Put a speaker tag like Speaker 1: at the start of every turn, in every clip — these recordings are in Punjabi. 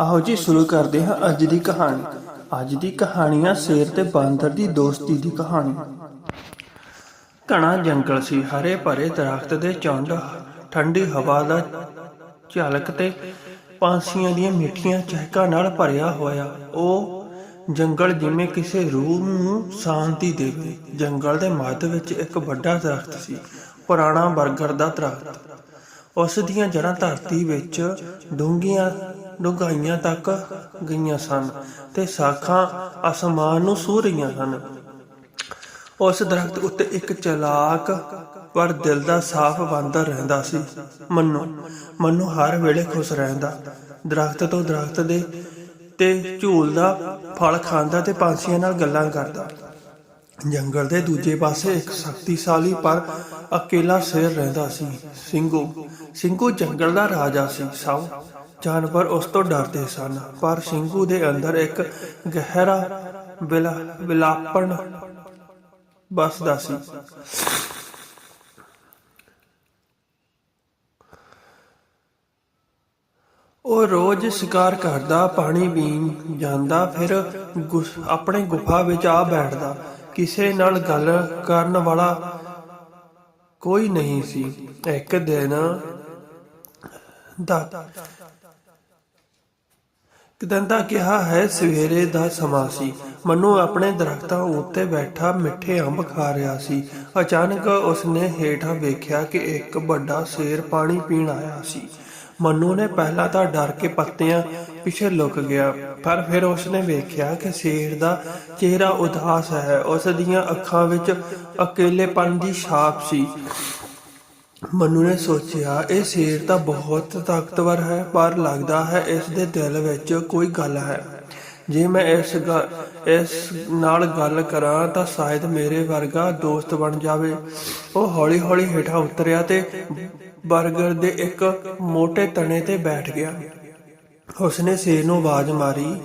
Speaker 1: ਆਹੋ ਜੀ ਸ਼ੁਰੂ ਕਰਦੇ ਹਾਂ ਅੱਜ ਦੀ ਕਹਾਣੀ। ਅੱਜ ਦੀ ਕਹਾਣੀ ਆ ਸ਼ੇਰ ਤੇ ਬਾਂਦਰ ਦੀ ਦੋਸਤੀ ਦੀ ਕਹਾਣੀ। ਘਣਾ ਜੰਗਲ ਸੀ, ਹਰੇ ਭਰੇ ਦਰਖਤ ਦੇ ਝੁੰਡ ਠੰਡੀ ਹਵਾ ਦਾ ਝਲਕ ਤੇ ਪੰਛੀਆਂ ਦੀਆਂ ਮਿੱਠੀਆਂ ਚਹਿਕਾਂ ਨਾਲ ਭਰਿਆ ਹੋਇਆ। ਉਹ ਜੰਗਲ ਜਿਵੇਂ ਕਿਸੇ ਰੂਹ ਨੂੰ ਸ਼ਾਂਤੀ ਦੇਵੇ ਜੰਗਲ ਦੇ ਮੱਧ ਵਿੱਚ ਇੱਕ ਵੱਡਾ ਦਰਖਤ ਸੀ, ਪੁਰਾਣਾ ਬਰਗਰ ਦਾ ਦਰਖਤ। ਉਸ ਦੀਆਂ ਜੜ੍ਹਾਂ ਧਰਤੀ ਵਿੱਚ ਡੂੰਘੀਆਂ ਡੂੰਘਾਈਆਂ ਤੱਕ ਗਈਆਂ ਸਨ ਤੇ ਸਾਖਾਂ ਅਸਮਾਨ ਨੂੰ ਛੂਹ ਰਹੀਆਂ ਸਨ। ਉਸ ਦਰਖਤ ਉੱਤੇ ਇੱਕ ਚਲਾਕ ਪਰ ਦਿਲ ਦਾ ਸਾਫ਼ ਬਾਂਦਰ ਰਹਿੰਦਾ ਸੀ। ਮੰਨੂ ਮੰਨੂ ਹਰ ਵੇਲੇ ਖੁਸ਼ ਰਹਿੰਦਾ। ਦਰਖਤ ਤੋਂ ਦਰਖਤ ਦੇ ਤੇ ਝੂਲਦਾ ਫਲ ਖਾਂਦਾ ਤੇ ਪੰਛੀਆਂ ਨਾਲ ਗੱਲਾਂ ਕਰਦਾ। ਜੰਗਲ ਦੇ ਦੂਜੇ ਪਾਸੇ ਇੱਕ ਸ਼ਕਤੀਸ਼ਾਲੀ ਪਰ ਅਕੇਲਾ ਸ਼ੇਰ ਰਹਿੰਦਾ ਸੀ। ਸਿੰਘੂ ਸਿੰਘੂ ਜੰਗਲ ਦਾ ਰਾਜਾ ਸੀ ਸਭ ਜਾਨਵਰ ਉਸ ਤੋਂ ਡਰਦੇ ਸਨ, ਪਰ ਸਿੰਘੂ ਦੇ ਅੰਦਰ ਇੱਕ ਗਹਿਰਾ ਬਿਲਾ ਬਸਦਾ ਸੀ। ਉਹ ਰੋਜ਼ ਸ਼ਿਕਾਰ ਕਰਦਾ, ਪਾਣੀ ਪੀਣ ਜਾਂਦਾ, ਫਿਰ ਆਪਣੇ ਗੁਫਾ ਵਿੱਚ ਆ ਬੈਠਦਾ। ਕਿਸੇ ਨਾਲ ਗੱਲ ਕਰਨ ਵਾਲਾ ਕੋਈ ਨਹੀਂ ਸੀ। ਇੱਕ ਦਿਨ ਦਾ ਕਿਦੰਦਾ ਕਿਹਾ, ਹੈ ਸਵੇਰੇ ਦਾ ਸਮਾਂ ਸੀ। ਮਨੂ ਆਪਣੇ ਦਰਖਤਾਂ ਉੱਤੇ ਬੈਠਾ ਮਿੱਠੇ ਅੰਬ ਖਾ ਰਿਹਾ ਸੀ। ਅਚਾਨਕ ਉਸਨੇ ਹੇਠਾਂ ਵੇਖਿਆ ਕਿ ਇੱਕ ਵੱਡਾ ਸ਼ੇਰ ਪਾਣੀ ਪੀਣ ਆਇਆ ਸੀ। ਮਨੂ ਨੇ ਪਹਿਲਾਂ ਤਾਂ ਡਰ ਕੇ ਪੱਤਿਆਂ ਪਿੱਛੇ ਲੁਕ ਗਿਆ, ਪਰ ਫਿਰ ਉਸਨੇ ਵੇਖਿਆ ਕਿ ਸ਼ੇਰ ਦਾ ਚਿਹਰਾ ਉਦਾਸ ਹੈ। ਉਸ ਦੀਆਂ ਅੱਖਾਂ ਵਿੱਚ ਅਕੇਲੇਪਨ ਦੀ ਛਾਪ ਸੀ। ਮਨੂ ਨੇ ਸੋਚਿਆ, ਇਹ ਸ਼ੇਰ ਤਾਂ ਬਹੁਤ ਤਾਕਤਵਰ ਹੈ, ਪਰ ਲੱਗਦਾ ਹੈ ਇਸ ਦੇ ਦਿਲ ਵਿੱਚ ਕੋਈ ਗੱਲ ਹੈ। ਜੇ ਮੈਂ ਇਸ ਗ- ਇਸ ਨਾਲ ਗੱਲ ਕਰਾਂ ਤਾਂ ਸ਼ਾਇਦ ਮੇਰੇ ਵਰਗਾ ਦੋਸਤ ਬਣ ਜਾਵੇ। ਉਹ ਹੌਲੀ-ਹੌਲੀ ਹੇਠਾਂ ਉਤਰਿਆ ਤੇ ਬਰਗਰ ਦੇ ਇੱਕ ਮੋٹے ਤਣੇ ਤੇ ਬੈਠ ਗਿਆ। ਉਸਨੇ ਸ਼ੇਰ ਨੂੰ ਆਵਾਜ਼ ਮਾਰੀ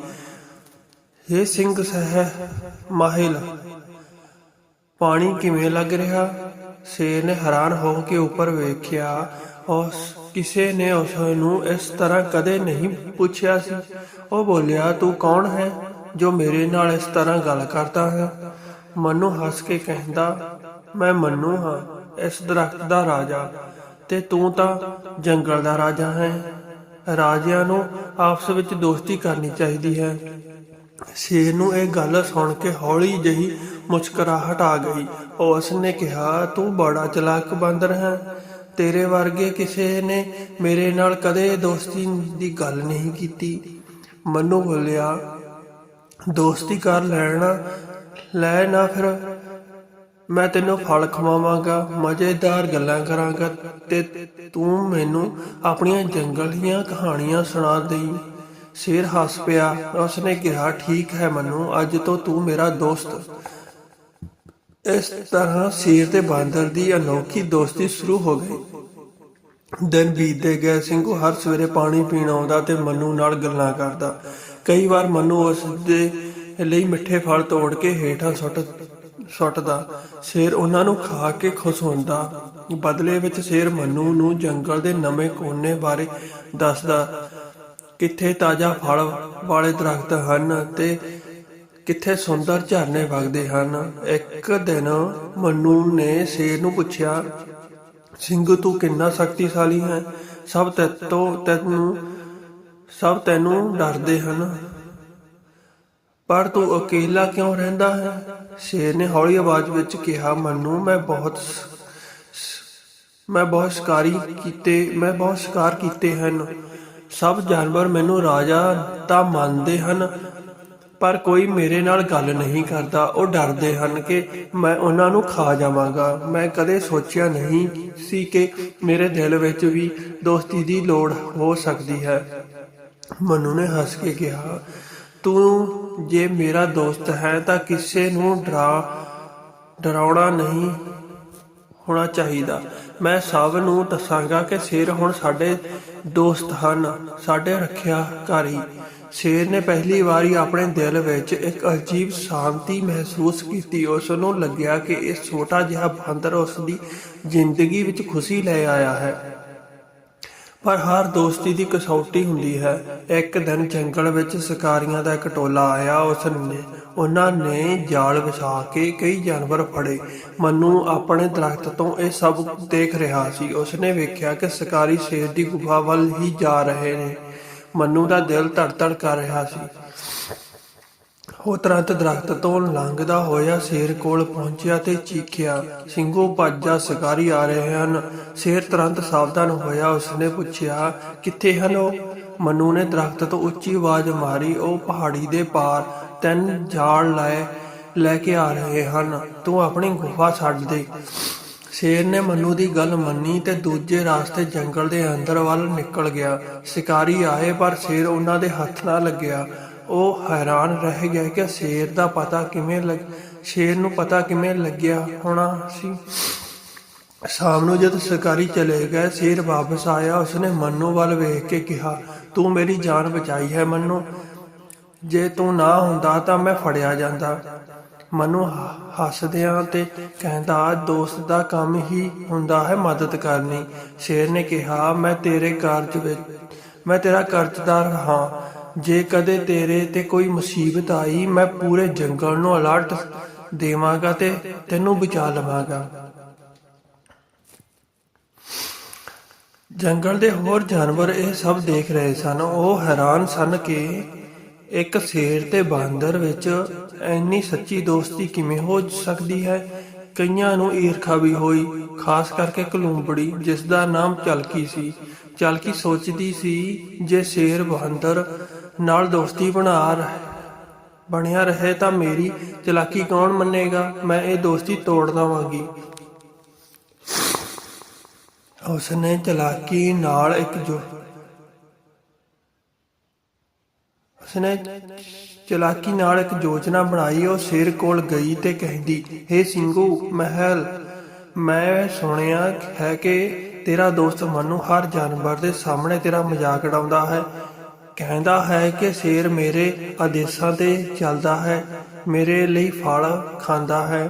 Speaker 1: ਇਹ ਸਿੰਘ ਸਹਿ ਮਾਹਿਲ, ਪਾਣੀ ਕਿਵੇਂ ਲੱਗ ਰਿਹਾ? ਸ਼ੇਰ ਨੇ ਹੈਰਾਨ ਹੋ ਕੇ ਉੱਪਰ ਵੇਖਿਆ। ਉਸ ਕਿਸੇ ਨੇ ਉਸ ਨੂੰ ਇਸ ਤਰ੍ਹਾਂ ਕਦੇ ਨਹੀਂ ਪੁੱਛਿਆ ਸੀ। ਉਹ ਬੋਲਿਆ, ਤੂੰ ਕੌਣ ਹੈ ਜੋ ਮੇਰੇ ਨਾਲ ਇਸ ਤਰ੍ਹਾਂ ਗੱਲ ਕਰਦਾ ਹੈ? ਮਨੂ ਹੱਸ ਕੇ ਕਹਿੰਦਾ, ਮੈਂ ਮਨੂ ਹਾਂ, ਇਸ ਦਰਖਤ ਦਾ ਰਾਜਾ। ਤੇ ਤੂੰ ਤਾਂ ਜੰਗਲ ਦਾ ਰਾਜਾ ਹੈ। ਰਾਜਿਆਂ ਨੂੰ ਆਪਸ ਵਿੱਚ ਦੋਸਤੀ ਕਰਨੀ ਚਾਹੀਦੀ ਹੈ। ਸ਼ੇਰ ਨੂੰ ਇਹ ਗੱਲ ਸੁਣ ਕੇ ਹੌਲੀ ਜਿਹੀ ਮੁਸਕਰਾਹਟ ਆ ਗਈ। ਉਸ ਨੇ ਕਿਹਾ, ਤੂੰ ਬੜਾ ਚਲਾਕ ਬਾਂਦਰ ਹੈ ਤੇਰੇ ਵਰਗੇ ਕਿਸੇ ਨੇ ਮੇਰੇ ਨਾਲ ਕਦੇ ਦੋਸਤੀ ਦੀ ਗੱਲ ਨਹੀਂ ਕੀਤੀ। ਮਨੂ ਬੋਲਿਆ, ਦੋਸਤੀ ਕਰ ਲੈਣਾ, ਲੈ ਨਾ ਫਿਰ। ਮੈਂ ਤੈਨੂੰ ਫਲ ਖਵਾਵਾਂਗਾ, ਮਜ਼ੇਦਾਰ ਗੱਲਾਂ ਕਰਾਂਗਾ ਤੇ ਤੂੰ ਮੈਨੂੰ ਆਪਣੀਆਂ ਜੰਗਲੀਆਂ ਕਹਾਣੀਆਂ ਸੁਣਾ ਦੇਈਂ। ਸ਼ੇਰ ਹੱਸ ਪਿਆ। ਉਸਨੇ ਕਿਹਾ, ਠੀਕ ਹੈ ਮਨੂ, ਅੱਜ ਤੋਂ ਤੂੰ ਮੇਰਾ ਦੋਸਤ। ਇਸ ਤਰ੍ਹਾਂ ਸ਼ੇਰ ਤੇ ਬਾਂਦਰ ਦੀ ਅਨੋਖੀ ਦੋਸਤੀ ਸ਼ੁਰੂ ਹੋ ਗਈ। ਦਿਨ ਬੀਤਦੇ ਗਏ। ਸਿੰਘੂ ਹਰ ਸਵੇਰੇ ਪਾਣੀ ਪੀਣ ਆਉਂਦਾ ਤੇ ਮਨੂ ਨਾਲ ਗੱਲਾਂ ਕਰਦਾ। ਕਈ ਵਾਰ ਮਨੂ ਉਸ ਦੇ ਲਈ ਮਿੱਠੇ ਫਲ ਤੋੜ ਕੇ ਹੇਠਾਂ ਸੁੱਟ, ਸੁੱਟਦਾ। ਸ਼ੇਰ ਉਹਨਾਂ ਨੂੰ ਖਾ ਕੇ ਖੁਸ਼ ਹੁੰਦਾ। ਬਦਲੇ ਵਿੱਚ ਸ਼ੇਰ ਮਨੂ ਨੂੰ ਜੰਗਲ ਦੇ ਨਵੇਂ ਕੋਨੇ ਬਾਰੇ ਦੱਸਦਾ। ਕਿੱਥੇ ਤਾਜ਼ਾ ਫਲ ਵਾਲੇ ਦਰਖਤ ਹਨ ਤੇ ਕਿੱਥੇ ਸੁੰਦਰ ਝਰਨੇ ਵਗਦੇ ਹਨ। ਇੱਕ ਦਿਨ ਮਨੂ ਨੇ ਸ਼ੇਰ ਨੂੰ ਪੁੱਛਿਆ ਸਿੰਘ ਤੂੰ ਕਿੰਨਾ ਸ਼ਕਤੀਸ਼ਾਲੀ ਹੈ। ਸਭ ਤੇਤੋਂ ਤੈਨੂੰ, ਸਭ ਤੈਨੂੰ ਡਰਦੇ ਹਨ। ਪਰ ਤੂੰ ਅਕੇਲਾ ਕਿਉਂ ਰਹਿੰਦਾ ਹੈ? ਸ਼ੇਰ ਨੇ ਹੌਲੀ ਆਵਾਜ਼ ਵਿੱਚ ਕਿਹਾ, ਮਨੂ, ਮੈਂ ਬਹੁਤ ਮੈਂ ਬਹੁਤ ਸ਼ਿਕਾਰੀ ਕੀਤੇ, ਮੈਂ ਬਹੁਤ ਸ਼ਿਕਾਰ ਕੀਤੇ ਹਨ। ਸਭ ਜਾਨਵਰ ਮੈਨੂੰ ਰਾਜਾ ਤਾਂ ਮੰਨਦੇ ਹਨ, ਪਰ ਕੋਈ ਮੇਰੇ ਨਾਲ ਗੱਲ ਨਹੀਂ ਕਰਦਾ। ਉਹ ਡਰਦੇ ਹਨ ਕਿ ਮੈਂ ਉਹਨਾਂ ਨੂੰ ਖਾ ਜਾਵਾਂਗਾ। ਮੈਂ ਕਦੇ ਸੋਚਿਆ ਨਹੀਂ ਸੀ ਕਿ ਮੇਰੇ ਦਿਲ ਵਿੱਚ ਵੀ ਦੋਸਤੀ ਦੀ ਲੋੜ ਹੋ ਸਕਦੀ ਹੈ। ਮਨੂ ਨੇ ਹੱਸ ਕੇ ਕਿਹਾ, ਤੂੰ ਜੇ ਮੇਰਾ ਦੋਸਤ ਹੈ ਤਾਂ ਕਿਸੇ ਨੂੰ ਡਰਾ, ਡਰਾਉਣਾ ਨਹੀਂ ਹੋਣਾ ਚਾਹੀਦਾ। ਮੈਂ ਸਭ ਨੂੰ ਦੱਸਾਂਗਾ ਕਿ ਸ਼ੇਰ ਹੁਣ ਸਾਡੇ ਦੋਸਤ ਹਨ, ਸਾਡੇ ਰੱਖਿਆਕਾਰੀ ਸ਼ੇਰ ਨੇ ਪਹਿਲੀ ਵਾਰੀ ਆਪਣੇ ਦਿਲ ਵਿੱਚ ਇੱਕ ਅਜੀਬ ਸ਼ਾਂਤੀ ਮਹਿਸੂਸ ਕੀਤੀ। ਉਸ ਨੂੰ ਲੱਗਿਆ ਕਿ ਇਹ ਛੋਟਾ ਜਿਹਾ ਬਾਂਦਰ ਉਸ ਦੀ ਜ਼ਿੰਦਗੀ ਵਿੱਚ ਖੁਸ਼ੀ ਲੈ ਆਇਆ ਹੈ। ਪਰ ਹਰ ਦੋਸਤੀ ਦੀ ਕਸੌਟੀ ਹੁੰਦੀ ਹੈ। ਇੱਕ ਦਿਨ ਜੰਗਲ ਵਿੱਚ ਸ਼ਿਕਾਰੀਆਂ ਦਾ ਇੱਕ ਟੋਲਾ ਆਇਆ ਉਸ ਨੇ ਉਹਨਾਂ ਨੇ ਜਾਲ ਵਿਛਾ ਕੇ ਕਈ ਜਾਨਵਰ ਫੜੇ। ਮਨੂ ਆਪਣੇ ਦਰਖਤ ਤੋਂ ਇਹ ਸਭ ਦੇਖ ਰਿਹਾ ਸੀ। ਉਸਨੇ ਵੇਖਿਆ ਕਿ ਸ਼ਿਕਾਰੀ ਸ਼ੇਰ ਦੀ ਗੁਫਾ ਵੱਲ ਹੀ ਜਾ ਰਹੇ ਨੇ। ਮਨੂ ਦਾ ਦਿਲ ਧੜਧੜ ਕਰ ਰਿਹਾ ਸੀ। ਉਹ ਤੁਰੰਤ ਦਰਖਤ ਤੋਂ ਲੰਘਦਾ ਹੋਇਆ ਸ਼ੇਰ ਕੋਲ ਪਹੁੰਚਿਆ ਤੇ ਚੀਖਿਆ, ਸਿੰਘੋ, ਭੱਜਾ, ਸ਼ਿਕਾਰੀ ਆ ਰਹੇ ਹਨ। ਸ਼ੇਰ ਤੁਰੰਤ ਸਾਵਧਾਨ ਹੋਇਆ, ਉਸਨੇ ਪੁੱਛਿਆ, ਕਿੱਥੇ ਹਨ ਉਹ? ਮਨੂ ਨੇ ਦਰਖਤ ਤੋਂ ਉੱਚੀ ਆਵਾਜ਼ ਮਾਰੀ, ਉਹ ਪਹਾੜੀ ਦੇ ਪਾਰ ਤਿੰਨ ਝਾੜ ਲਾਏ, ਲੈ ਕੇ ਆ ਰਹੇ ਹਨ। ਤੂੰ ਆਪਣੀ ਗੁਫਾ ਛੱਡ ਦੇ। ਸ਼ੇਰ ਨੇ ਮਨੂ ਦੀ ਗੱਲ ਮੰਨੀ ਤੇ ਦੂਜੇ ਰਾਸਤੇ ਜੰਗਲ ਦੇ ਅੰਦਰ ਵੱਲ ਨਿਕਲ ਗਿਆ। ਸ਼ਿਕਾਰੀ ਆਏ, ਪਰ ਸ਼ੇਰ ਉਹਨਾਂ ਦੇ ਹੱਥ ਨਾ ਲੱਗਿਆ। ਉਹ ਹੈਰਾਨ ਰਹਿ ਗਿਆ ਕਿ ਸ਼ੇਰ ਦਾ ਪਤਾ ਕਿਵੇਂ ਲੱਗ, ਸ਼ੇਰ ਨੂੰ ਪਤਾ ਕਿਵੇਂ ਲੱਗਿਆ ਹੋਣਾ ਸੀ। ਸ਼ਾਮ ਨੂੰ ਜਦ ਸ਼ਿਕਾਰੀ ਚਲੇ ਗਏ, ਸ਼ੇਰ ਵਾਪਸ ਆਇਆ, ਉਸਨੇ ਮੰਨੂ ਵੱਲ ਵੇਖ ਕੇ ਕਿਹਾ, ਤੂੰ ਮੇਰੀ ਜਾਨ ਬਚਾਈ ਹੈ, ਮੰਨੂ। ਜੇ ਤੂੰ ਨਾ ਹੁੰਦਾ ਤਾਂ ਮੈਂ ਫੜਿਆ ਜਾਂਦਾ। ਮਨੂ ਹੱਸਦਿਆਂ ਤੇ ਕਹਿੰਦਾ, ਦੋਸਤ ਦਾ ਕੰਮ ਹੀ ਹੁੰਦਾ ਹੈ ਮਦਦ ਕਰਨੀ। ਸ਼ੇਰ ਨੇ ਕਿਹਾ, ਮੈਂ ਤੇਰੇ ਕਾਰਜ ਵਿੱਚ, ਮੈਂ ਤੇਰਾ ਕਰਜ਼ਦਾਰ ਹਾਂ। ਜੇ ਕਦੇ ਤੇਰੇ ਤੇ ਕੋਈ ਮੁਸੀਬਤ ਆਈ, ਮੈਂ ਪੂਰੇ ਜੰਗਲ ਨੂੰ ਅਲਰਟ ਦੇਵਾਂਗਾ ਤੇ ਤੈਨੂੰ ਬਚਾ ਲਵਾਂਗਾ। ਜੰਗਲ ਦੇ ਹੋਰ ਜਾਨਵਰ ਇਹ ਸਭ ਦੇਖ ਰਹੇ ਸਨ। ਉਹ ਹੈਰਾਨ ਸਨ ਕਿ ਇੱਕ ਸ਼ੇਰ ਤੇ ਬਾਂਦਰ ਵਿੱਚ ਇੰਨੀ ਸੱਚੀ ਦੋਸਤੀ ਕਿਵੇਂ ਹੋ ਸਕਦੀ ਹੈ? ਕਈਆਂ ਨੂੰ ਈਰਖਾ ਵੀ ਹੋਈ, ਖਾਸ ਕਰਕੇ ਕਲੂੰਬੜੀ ਜਿਸ ਦਾ ਨਾਮ ਚਲਕੀ ਸੀ। ਚਲਕੀ ਸੋਚਦੀ ਸੀ, ਜੇ ਸ਼ੇਰ ਬਾਂਦਰ ਨਾਲ ਦੋਸਤੀ ਬਣਾ ਰਹੇ ਬਣਿਆ ਰਹੇ ਤਾਂ ਮੇਰੀ ਚਲਾਕੀ ਕੌਣ ਮੰਨੇਗਾ? ਮੈਂ ਇਹ ਦੋਸਤੀ ਤੋੜ ਦਵਾਂਗੀ। ਉਸਨੇ ਚਲਾਕੀ ਨਾਲ ਇੱਕ ਜੋ, ਉਸਨੇ ਚਲਾਕੀ ਨਾਲ ਇੱਕ ਯੋਜਨਾ ਬਣਾਈ, ਉਹ ਸ਼ੇਰ ਕੋਲ ਗਈ ਤੇ ਕਹਿੰਦੀ, ਹੇ ਸਿੰਘੂ, ਮਹਿਲ, ਮੈਂ ਸੁਣਿਆ ਹੈ ਕਿ ਤੇਰਾ ਦੋਸਤ ਮਨੂ ਹਰ ਜਾਨਵਰ ਦੇ ਸਾਹਮਣੇ ਤੇਰਾ ਮਜ਼ਾਕ ਉਡਾਉਂਦਾ ਹੈ। ਕਹਿੰਦਾ ਹੈ ਕਿ ਸ਼ੇਰ ਮੇਰੇ ਆਦੇਸ਼ਾਂ ਤੇ ਚੱਲਦਾ ਹੈ, ਮੇਰੇ ਲਈ ਫਲ ਖਾਂਦਾ ਹੈ।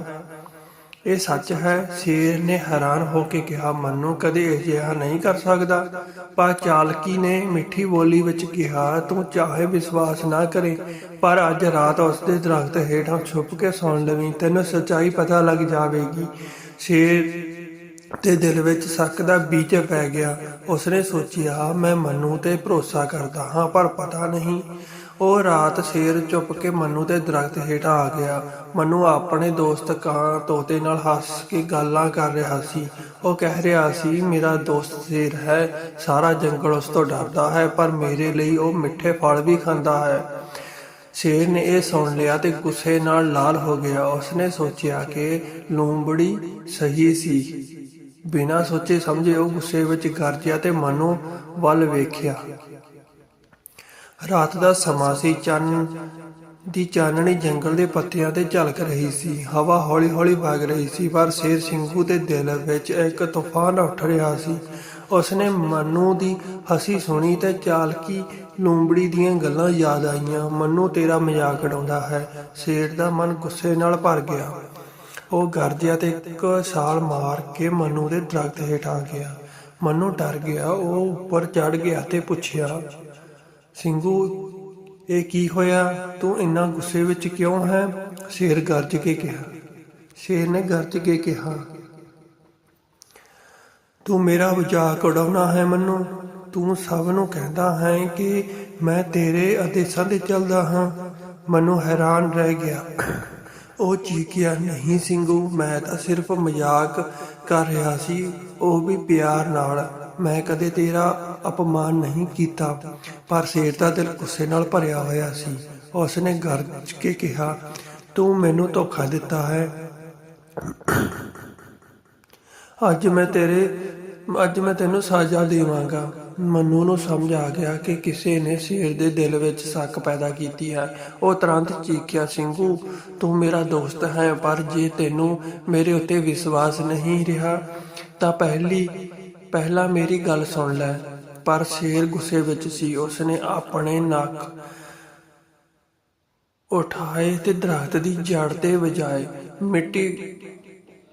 Speaker 1: ਇਹ ਸੱਚ ਹੈ, ਸ਼ੇਰ ਨੇ ਹੈਰਾਨ ਹੋ ਕੇ ਕਿਹਾ, ਮੰਨੂ ਕਦੇ ਅਜਿਹਾ ਨਹੀਂ ਕਰ ਸਕਦਾ। ਪਰ ਚਾਲਕੀ ਨੇ ਮਿੱਠੀ ਬੋਲੀ ਵਿੱਚ ਕਿਹਾ, ਤੂੰ ਚਾਹੇ ਵਿਸ਼ਵਾਸ ਨਾ ਕਰੇ, ਪਰ ਅੱਜ ਰਾਤ ਉਸ ਦੇ ਦਰਖਤ ਹੇਠਾਂ ਛੁਪ ਕੇ ਸੁਣ ਲਵੀਂ, ਤੈਨੂੰ ਸੱਚਾਈ ਪਤਾ ਲੱਗ ਜਾਵੇਗੀ। ਸ਼ੇਰ ਤੇ ਦਿਲ ਵਿੱਚ ਸ਼ੱਕ ਦਾ ਬੀਜ ਪੈ ਗਿਆ। ਉਸਨੇ ਸੋਚਿਆ, ਮੈਂ ਮੰਨੂ ਤੇ ਭਰੋਸਾ ਕਰਦਾ ਹਾਂ, ਪਰ ਪਤਾ ਨਹੀਂ। ਉਹ ਰਾਤ ਸ਼ੇਰ ਚੁੱਪ ਕੇ ਮੰਨੂ ਦੇ ਦਰਖਤ ਹੇਠਾਂ ਆ ਗਿਆ। ਮੰਨੂ ਆਪਣੇ ਦੋਸਤ ਕਾਂ ਤੋਤੇ ਨਾਲ ਹੱਸ ਕੇ ਗੱਲਾਂ ਕਰ ਰਿਹਾ ਸੀ। ਉਹ ਕਹਿ ਰਿਹਾ ਸੀ, ਮੇਰਾ ਦੋਸਤ ਸ਼ੇਰ ਹੈ, ਸਾਰਾ ਜੰਗਲ ਉਸ ਤੋਂ ਡਰਦਾ ਹੈ, ਪਰ ਮੇਰੇ ਲਈ ਉਹ ਮਿੱਠੇ ਫਲ ਵੀ ਖਾਂਦਾ ਹੈ। ਸ਼ੇਰ ਨੇ ਇਹ ਸੁਣ ਲਿਆ ਤੇ ਗੁੱਸੇ ਨਾਲ ਲਾਲ ਹੋ ਗਿਆ। ਉਸਨੇ ਸੋਚਿਆ ਕਿ ਲੂੰਬੜੀ ਸਹੀ ਸੀ। ਬਿਨਾਂ ਸੋਚੇ ਸਮਝੇ ਉਹ ਗੁੱਸੇ ਵਿੱਚ ਗਰਜਿਆ ਤੇ ਮਨੂ ਵੱਲ ਵੇਖਿਆ। ਰਾਤ ਦਾ ਸਮਾਂ ਸੀ, ਚੰਨ ਦੀ ਚਾਨਣੀ ਜੰਗਲ ਦੇ ਪੱਤਿਆਂ ਤੇ ਝਲਕ ਰਹੀ ਸੀ, ਹਵਾ ਹੌਲੀ-ਹੌਲੀ ਵਗ ਰਹੀ ਸੀ, ਪਰ ਸ਼ੇਰ ਸਿੰਘੂ ਦੇ ਦਿਲ ਵਿੱਚ ਇੱਕ ਤੂਫਾਨ ਉੱਠ ਰਿਹਾ ਸੀ। ਉਸਨੇ ਮਨੂ ਦੀ ਹਸੀ ਸੁਣੀ ਤੇ ਚਾਲਕੀ ਲੂੰਬੜੀ ਦੀਆਂ ਗੱਲਾਂ ਯਾਦ ਆਈਆਂ। ਮਨੂ ਤੇਰਾ ਮਜ਼ਾਕ ਉਡਾਉਂਦਾ ਹੈ, ਸ਼ੇਰ ਦਾ ਮਨ ਗੁੱਸੇ ਨਾਲ ਭਰ ਗਿਆ। ਉਹ ਗਰਜਿਆ ਤੇ ਇੱਕ ਛਾਲ ਮਾਰ ਕੇ ਮਨੂ ਦੇ ਦਰਖਤ ਹੇਠ ਆ ਗਿਆ। ਮਨੂ ਡਰ ਗਿਆ, ਉਹ ਉੱਪਰ ਚੜ ਗਿਆ ਤੇ ਪੁੱਛਿਆ ਸਿੰਘੂ ਇਹ ਕੀ ਹੋਇਆ? ਤੂੰ ਇੰਨਾ ਗੁੱਸੇ ਵਿੱਚ ਕਿਉਂ ਹੈ? ਸ਼ੇਰ ਗਰਜ ਕੇ ਕਿਹਾ, ਸ਼ੇਰ ਨੇ ਗਰਜ ਕੇ ਕਿਹਾ, ਤੂੰ ਮੇਰਾ ਮਜ਼ਾਕ ਉਡਾਉਣਾ ਹੈ ਮੈਨੂੰ। ਤੂੰ ਸਭ ਨੂੰ ਕਹਿੰਦਾ ਹੈ ਕਿ ਮੈਂ ਤੇਰੇ ਆਦੇਸ਼ਾਂ ਤੇ ਚੱਲਦਾ ਹਾਂ। ਮੈਨੂੰ ਹੈਰਾਨ ਰਹਿ ਗਿਆ। ਉਹ ਚੀਕਿਆ ਨਹੀਂ ਸਿੰਘੂ ਮੈਂ ਤਾਂ ਸਿਰਫ ਮਜ਼ਾਕ ਕਰ ਰਿਹਾ ਸੀ। ਉਹ ਵੀ ਪਿਆਰ ਨਾਲ, ਮੈਂ ਕਦੇ ਤੇਰਾ ਅਪਮਾਨ ਨਹੀਂ ਕੀਤਾ, ਪਰ ਸ਼ੇਰ ਦਾ ਦਿਲ ਗੁੱਸੇ ਨਾਲ ਭਰਿਆ ਹੋਇਆ ਸੀ। ਉਸਨੇ ਗਰਜ ਕੇ ਕਿਹਾ, ਤੂੰ ਮੈਨੂੰ ਧੋਖਾ ਦਿੱਤਾ ਹੈ। ਅੱਜ ਮੈਂ ਤੇਰੇ, ਅੱਜ ਮੈਂ ਤੈਨੂੰ ਸਜ਼ਾ ਦੇਵਾਂਗਾ। ਮਨੂ ਨੂੰ ਸਮਝ ਆ ਗਿਆ ਕਿ ਕਿਸੇ ਨੇ ਸ਼ੇਰ ਦੇ ਦਿਲ ਵਿੱਚ ਸ਼ੱਕ ਪੈਦਾ ਕੀਤੀ ਹੈ। ਉਹ ਤੁਰੰਤ ਚੀਕਿਆ ਸਿੰਘੂ ਤੂੰ ਮੇਰਾ ਦੋਸਤ ਹੈ, ਪਰ ਜੇ ਤੈਨੂੰ ਮੇਰੇ ਉੱਤੇ ਵਿਸ਼ਵਾਸ ਨਹੀਂ ਰਿਹਾ, ਤਾਂ ਪਹਿਲੀ, ਪਹਿਲਾਂ ਮੇਰੀ ਗੱਲ ਸੁਣ ਲੈ। ਪਰ ਸ਼ੇਰ ਗੁੱਸੇ ਵਿੱਚ ਸੀ। ਉਸਨੇ ਆਪਣੇ ਨੱਕ ਉਠਾਏ ਤੇ ਦਰਖਤ ਦੀ ਜੜ ਤੇ ਵਜਾਏ। ਮਿੱਟੀ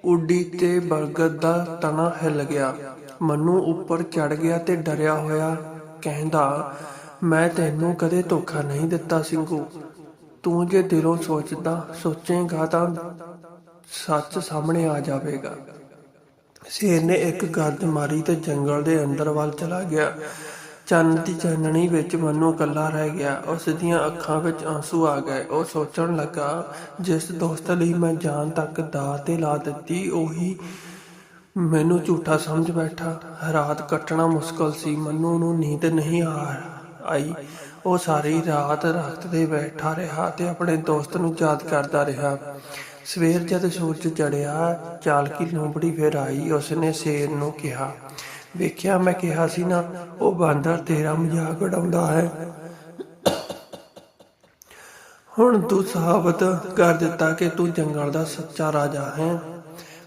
Speaker 1: ਉੱਡੀ ਤੇ ਬਰਗਦ ਦਾ ਤਣਾ ਹਿੱਲ ਗਿਆ। ਮੰਨੂ ਉੱਪਰ ਚੜ ਗਿਆ ਤੇ ਡਰਿਆ ਹੋਇਆ, ਕਹਿੰਦਾ, ਮੈਂ ਤੈਨੂੰ ਕਦੇ ਧੋਖਾ ਨਹੀਂ ਦਿੱਤਾ, ਸਿੰਘੂ। ਤੂੰ ਜੇ ਦਿਲੋਂ ਸੋਚਦਾ, ਸੋਚੇਗਾ ਤਾਂ ਸੱਚ ਸਾਹਮਣੇ ਆ ਜਾਵੇਗਾ। ਸ਼ੇਰ ਨੇ ਇੱਕ ਗੱਦ ਮਾਰੀ ਤੇ ਜੰਗਲ ਦੇ ਅੰਦਰ ਵੱਲ ਚਲਾ ਗਿਆ। ਚੰਨ ਦੀ ਚਾਨਣੀ ਵਿੱਚ ਮਨੂ ਇਕੱਲਾ ਰਹਿ ਗਿਆ। ਉਸ ਦੀਆਂ ਅੱਖਾਂ ਵਿੱਚ ਆਂਸੂ ਆ ਗਏ। ਉਹ ਸੋਚਣ ਲੱਗਾ, ਜਿਸ ਦੋਸਤ ਲਈ ਮੈਂ ਜਾਨ ਤੱਕ ਦਾਅ ਤੇ ਲਾ ਦਿੱਤੀ, ਉਹੀ ਮੈਨੂੰ ਝੂਠਾ ਸਮਝ ਬੈਠਾ। ਰਾਤ ਕੱਟਣਾ ਮੁਸ਼ਕਲ ਸੀ। ਮਨੂ ਨੂੰ ਨੀਂਦ ਨਹੀਂ ਆ ਆਈ। ਉਹ ਸਾਰੀ ਰਾਤ ਰਖਤ ਤੇ ਬੈਠਾ ਰਿਹਾ ਤੇ ਆਪਣੇ ਦੋਸਤ ਨੂੰ ਯਾਦ ਕਰਦਾ ਰਿਹਾ। ਸਵੇਰ ਜਦ ਸੂਰਜ ਚੜਿਆ, ਚਾਲਕੀ ਲੋਂਬੜੀ ਫਿਰ ਆਈ। ਉਸਨੇ ਸ਼ੇਰ ਨੂੰ ਕਿਹਾ, ਵੇਖਿਆ, ਮੈਂ ਕਿਹਾ ਸੀ ਨਾ, ਉਹ ਬਾਂਦਰ ਤੇਰਾ ਮਜ਼ਾਕ ਉਡਾਉਂਦਾ ਹੈ। ਹੁਣ ਤੂੰ ਸਾਬਤ ਕਰ ਦਿੱਤਾ ਕਿ ਤੂੰ ਜੰਗਲ ਦਾ ਸੱਚਾ ਰਾਜਾ ਹੈ।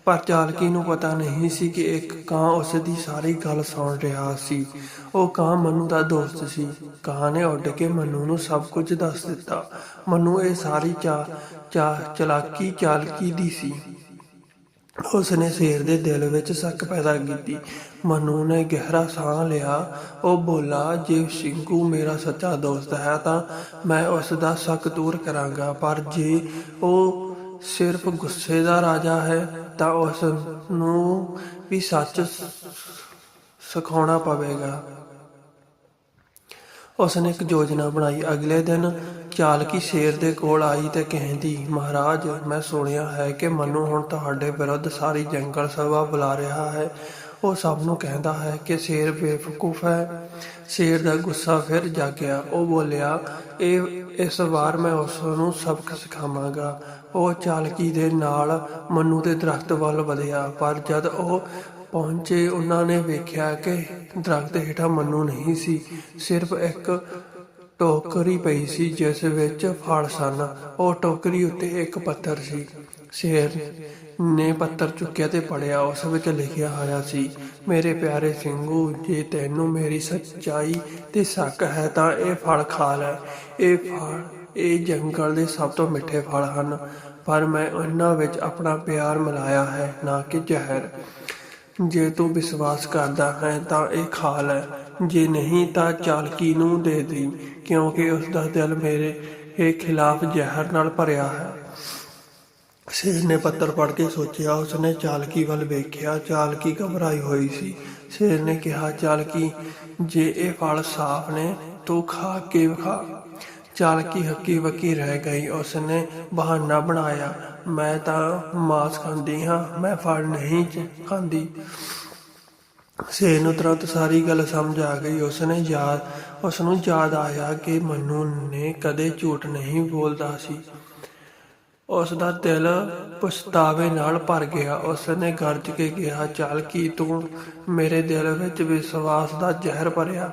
Speaker 1: ਪਰ ਚਾਲਕੀ ਨੂੰ ਪਤਾ ਨਹੀਂ ਸੀ ਕਿ ਇੱਕ ਕਾਂ ਉਸ ਦੀ ਸਾਰੀ ਗੱਲ ਸੁਣ ਰਿਹਾ ਸੀ। ਉਹ ਕਾਂ ਮਨੂ ਦਾ ਦੋਸਤ ਸੀ। ਕਾਂ ਨੇ ਉੱਡ ਕੇ ਮਨੂ ਨੂੰ ਸਭ ਕੁਝ ਦੱਸ ਦਿੱਤਾ। ਮਨੂ ਇਹ ਸਾਰੀ ਚਾ ਚਾ, ਚਲਾਕੀ, ਚਾਲਕੀ ਦੀ ਸੀ। ਉਸ ਨੇ ਸ਼ੇਰ ਦੇ ਦਿਲ ਵਿੱਚ ਸ਼ੱਕ ਪੈਦਾ ਕੀਤੀ। ਮਨੂ ਨੇ ਗਹਿਰਾ ਸਾਹ ਲਿਆ। ਉਹ ਬੋਲਾ, ਜੇ ਸ਼ਿੰਕੂ ਮੇਰਾ ਸੱਚਾ ਦੋਸਤ ਹੈ ਤਾਂ ਮੈਂ ਉਸ ਦਾ ਸ਼ੱਕ ਦੂਰ ਕਰਾਂਗਾ। ਪਰ ਜੇ ਉਹ ਸਿਰਫ ਗੁੱਸੇ ਦਾ ਰਾਜਾ ਹੈ, ਤਾਂ ਉਸ ਨੂੰ ਵੀ ਸੱਚ ਸਿਖਾਉਣਾ ਪਵੇਗਾ। ਉਸ ਨੇ ਇੱਕ ਯੋਜਨਾ ਬਣਾਈ। ਅਗਲੇ ਦਿਨ ਚਾਲਕੀ ਸ਼ੇਰ ਦੇ ਕੋਲ ਆਈ ਤੇ ਕਹਿੰਦੀ, ਮਹਾਰਾਜ, ਮੈਂ ਸੁਣਿਆ ਹੈ ਕਿ ਮਨੂ ਹੁਣ ਤੁਹਾਡੇ ਵਿਰੁੱਧ ਸਾਰੀ ਜੰਗਲ ਸਭਾ ਬੁਲਾ ਰਿਹਾ ਹੈ। ਉਹ ਸਭ ਨੂੰ ਕਹਿੰਦਾ ਹੈ ਕਿ ਸ਼ੇਰ ਬੇਵਕੂਫ ਹੈ। ਸ਼ੇਰ ਦਾ ਗੁੱਸਾ ਫਿਰ ਜਾਗਿਆ। ਉਹ ਬੋਲਿਆ, ਇਹ, ਇਸ ਵਾਰ ਮੈਂ ਉਸ ਨੂੰ ਸਬਕ ਸਿਖਾਵਾਂਗਾ। ਉਹ ਚਾਲਕੀ ਦੇ ਨਾਲ ਮਨੂ ਦੇ ਦਰਖਤ ਵੱਲ ਵਧਿਆ, ਪਰ ਜਦ ਉਹ ਪਹੁੰਚੇ, ਉਹਨਾਂ ਨੇ ਵੇਖਿਆ ਕਿ ਦਰਖਤ ਹੇਠਾਂ ਮੰਨੂ ਨਹੀਂ ਸੀ, ਸਿਰਫ ਇੱਕ ਟੋਕਰੀ ਪਈ ਸੀ, ਜਿਸ ਵਿੱਚ ਫਲ ਸਨ। ਉਹ ਟੋਕਰੀ ਉੱਤੇ ਇੱਕ ਪੱਥਰ ਸੀ। ਸ਼ੇਰ ਨੇ ਪੱਥਰ ਚੁੱਕਿਆ ਤੇ ਪੜਿਆ ਉਸ ਵਿੱਚ ਲਿਖਿਆ ਹੋਇਆ ਸੀ, ਮੇਰੇ ਪਿਆਰੇ ਸਿੰਘੂ, ਜੇ ਤੈਨੂੰ ਮੇਰੀ ਸੱਚਾਈ ਤੇ ਸ਼ੱਕ ਹੈ ਤਾਂ ਇਹ ਫਲ ਖਾ ਲੈ। ਇਹ ਫਲ ਇਹ ਜੰਗਲ ਦੇ ਸਭ ਤੋਂ ਮਿੱਠੇ ਫਲ ਹਨ, ਪਰ ਮੈਂ ਉਹਨਾਂ ਵਿੱਚ ਆਪਣਾ ਪਿਆਰ ਮਿਲਾਇਆ ਹੈ, ਨਾ ਕਿ ਜ਼ਹਿਰ। ਜੇ ਤੂੰ ਵਿਸ਼ਵਾਸ ਕਰਦਾ ਹੈ ਤਾਂ ਇਹ ਖਾ ਲੈ, ਜੇ ਨਹੀਂ ਤਾਂ ਚਾਲਕੀ ਨੂੰ ਦੇ ਦੇ ਕਿਉਂਕਿ ਉਸ ਦਾ ਦਿਲ ਮੇਰੇ ਇਹ ਖਿਲਾਫ ਜ਼ਹਿਰ ਨਾਲ ਭਰਿਆ ਹੈ। ਸ਼ੇਰ ਨੇ ਪੱਤਰ ਪੜ੍ਹ ਕੇ ਸੋਚਿਆ, ਉਸਨੇ ਚਾਲਕੀ ਵੱਲ ਵੇਖਿਆ, ਚਾਲਕੀ ਘਬਰਾਈ ਹੋਈ ਸੀ। ਸ਼ੇਰ ਨੇ ਕਿਹਾ, ਚਾਲਕੀ, ਜੇ ਇਹ ਫਲ ਸਾਫ਼ ਨੇ, ਤੂੰ ਖਾ ਕੇ ਵਿਖਾ। ਚਾਲਕੀ ਹੱਕੀ ਬੱਕੀ ਰਹਿ ਗਈ, ਉਸਨੇ ਬਹਾਨਾ ਬਣਾਇਆ। ਮੈਂ ਤਾਂ ਮਾਸ ਖਾਂਦੀ ਹਾਂ, ਮੈਂ ਫੜ ਨਹੀਂ ਖਾਂਦੀ। ਸੇ ਨੂੰ ਤੁਰੰਤ ਸਾਰੀ ਗੱਲ ਸਮਝ ਆ ਗਈ। ਉਸਨੇ ਯਾਦ ਉਸ ਨੂੰ ਯਾਦ ਆਇਆ ਕਿ ਮਨੂ ਨੇ ਕਦੇ ਝੂਠ ਨਹੀਂ ਬੋਲਦਾ ਸੀ। ਉਸ ਦਾ ਦਿਲ ਪਛਤਾਵੇ ਨਾਲ ਭਰ ਗਿਆ। ਉਸ ਨੇ ਗਰਜ ਕੇ ਕਿਹਾ, ਚੱਲ ਕੀ ਤੂੰ ਮੇਰੇ ਦਿਲ ਵਿੱਚ ਵਿਸ਼ਵਾਸ ਦਾ ਜ਼ਹਿਰ ਭਰਿਆ?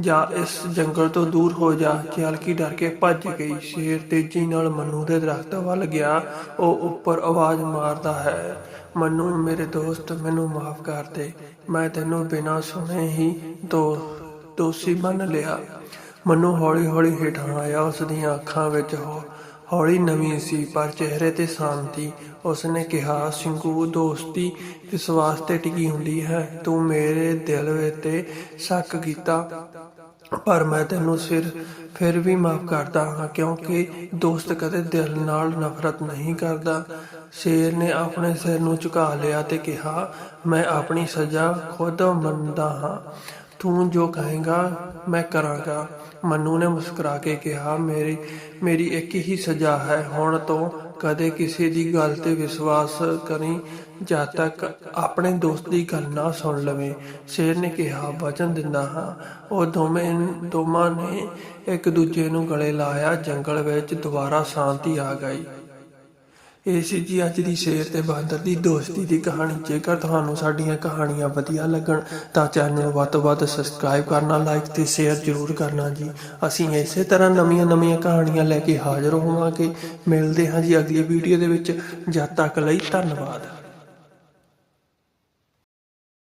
Speaker 1: ਜਾ ਇਸ ਜੰਗਲ ਤੋਂ ਦੂਰ ਹੋ ਜਾ। ਚਾਲਕੀ ਡਰ ਕੇ ਭੱਜ ਗਈ। ਸ਼ੇਰ ਤੇਜ਼ੀ ਨਾਲ ਮੰਨੂ ਦੇ ਦਰਖਤ ਵੱਲ ਗਿਆ। ਉਹ ਉੱਪਰ ਆਵਾਜ਼ ਮਾਰਦਾ ਹੈ, ਮੰਨੂ, ਮੇਰੇ ਦੋਸਤ, ਮੈਨੂੰ ਮਾਫ ਕਰ ਦੇ। ਮੈਂ ਤੈਨੂੰ ਬਿਨਾਂ ਸੁਣੇ ਹੀ ਦੋ ਦੋਸ਼ੀ ਮੰਨ ਲਿਆ। ਮੰਨੂ ਹੌਲੀ ਹੌਲੀ ਹੇਠਾਂ ਆਇਆ। ਉਸ ਦੀਆਂ ਅੱਖਾਂ ਵਿੱਚ ਹੌ- ਹੌਲੀ ਨਵੀਂ ਸੀ, ਪਰ ਚਿਹਰੇ ਤੇ ਸ਼ਾਂਤੀ। ਉਸਨੇ ਕਿਹਾ ਸਿੰਘੂ ਦੋਸਤੀ ਵਿਸ਼ਵਾਸ ਤੇ ਟਿਕੀ ਹੁੰਦੀ ਹੈ। ਤੂੰ ਮੇਰੇ ਦਿਲ ਵਿੱਚ ਸ਼ੱਕ ਕੀਤਾ। ਪਰ ਮੈਂ ਤੈਨੂੰ ਸਿਰ ਫਿਰ ਵੀ ਮਾਫ ਕਰਦਾ ਹਾਂ, ਕਿਉਂਕਿ ਦੋਸਤ ਕਦੇ ਦਿਲ ਨਾਲ ਨਫ਼ਰਤ ਨਹੀਂ ਕਰਦਾ। ਸ਼ੇਰ ਨੇ ਆਪਣੇ ਸਿਰ ਨੂੰ ਝੁਕਾ ਲਿਆ ਤੇ ਕਿਹਾ, ਮੈਂ ਆਪਣੀ ਸਜ਼ਾ ਖੁਦ ਮੰਨਦਾ ਹਾਂ। ਤੂੰ ਜੋ ਕਹੇਗਾ, ਮੈਂ ਕਰਾਂਗਾ। ਮੰਨੂ ਨੇ ਮੁਸਕਰਾ ਕੇ ਕਿਹਾ, ਮੇਰੀ ਮੇਰੀ ਇੱਕ ਹੀ ਸਜ਼ਾ ਹੈ। ਹੁਣ ਤੋਂ ਕਦੇ ਕਿਸੇ ਦੀ ਗੱਲ ਤੇ ਵਿਸ਼ਵਾਸ ਕਰੀ ਜਦ ਤੱਕ ਆਪਣੇ ਦੋਸਤ ਦੀ ਗੱਲ ਨਾ ਸੁਣ ਲਵੇਂ, ਸ਼ੇਰ ਨੇ ਕਿਹਾ, ਵਚਨ ਦਿੰਦਾ ਹਾਂ। ਉਹ ਦੋਵੇਂ ਦੋਵਾਂ ਨੇ ਇੱਕ ਦੂਜੇ ਨੂੰ ਗਲੇ ਲਾਇਆ। ਜੰਗਲ ਵਿੱਚ ਦੁਬਾਰਾ ਸ਼ਾਂਤੀ ਆ ਗਈ। ਇਹ ਸੀ ਜੀ ਅੱਜ ਦੀ ਸ਼ੇਰ ਤੇ ਬਹਾਦਰ ਦੀ ਦੋਸਤੀ ਦੀ ਕਹਾਣੀ। ਜੇਕਰ ਤੁਹਾਨੂੰ ਸਾਡੀਆਂ ਕਹਾਣੀਆਂ ਵਧੀਆ ਲੱਗਣ, ਤਾਂ ਚੈਨਲ ਨੂੰ ਵੱਧ ਤੋਂ ਵੱਧ ਸਬਸਕ੍ਰਾਈਬ ਕਰਨਾ, ਲਾਈਕ ਤੇ ਸ਼ੇਅਰ ਜ਼ਰੂਰ ਕਰਨਾ ਜੀ। ਅਸੀਂ ਇਸੇ ਤਰ੍ਹਾਂ ਨਵੀਆਂ-ਨਵੀਆਂ ਕਹਾਣੀਆਂ ਲੈ ਕੇ ਹਾਜ਼ਰ ਹੋਵਾਂਗੇ। ਮਿਲਦੇ ਹਾਂ ਜੀ ਅਗਲੀ ਵੀਡੀਓ ਦੇ ਵਿੱਚ। ਜਦ ਤੱਕ ਲਈ ਧੰਨਵਾਦ।